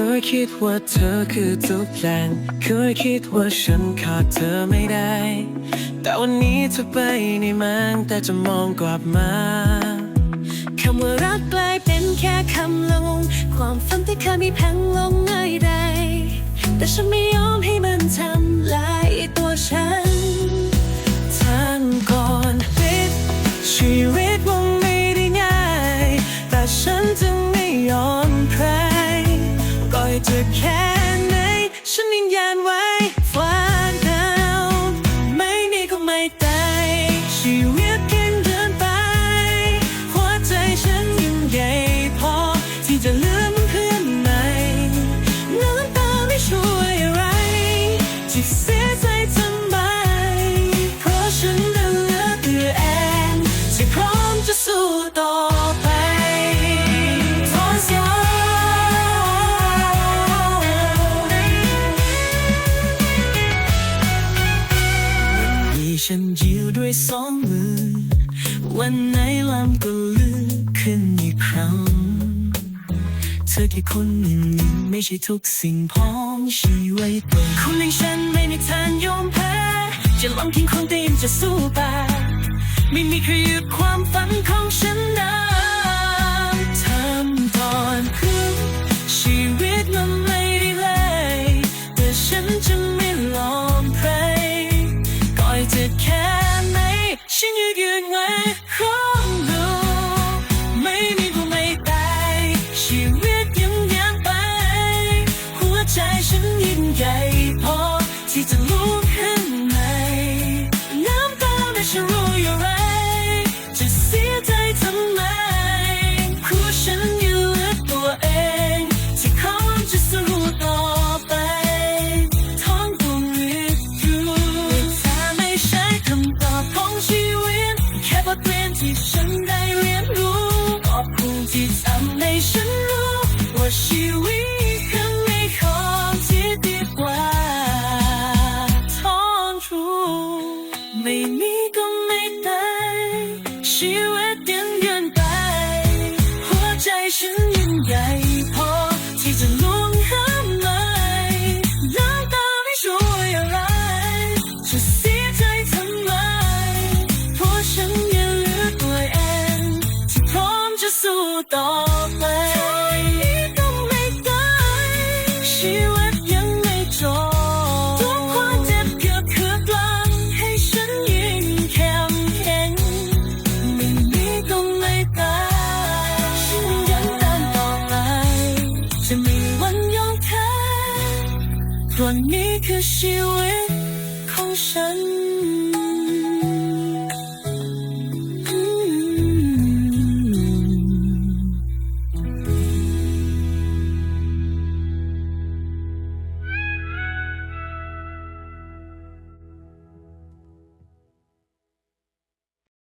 คยคิดว่าเธอคือทุกอย่างเคยคิดว่าฉันขาดเธอไม่ได้ แต่วันนี้เธอไปในมันแต่จะมองกลับมาคำว่ารักกลายเป็นแค่คำลงความฝันที่เคยมีแพงลง care. วันไหนลำก็ลึกขึ้นอีกครั้ง เธอแค่คนหนึ่งไม่ใช่ทุกสิ่งพร้อมชีวิตคนหนึ่งฉันไม่มีทางยอมแพ้ จะลองทิ้งคองเตีมจะสู้ไปไม่มีใครหยุดความฝันของฉันได้ทำตอนคือชีวิตมันไม่ได้เลย แต่ฉันจะไม่ลอมใครก่อยจะแค่ไหนฉันยืนยืนง you 若你可惜为空山。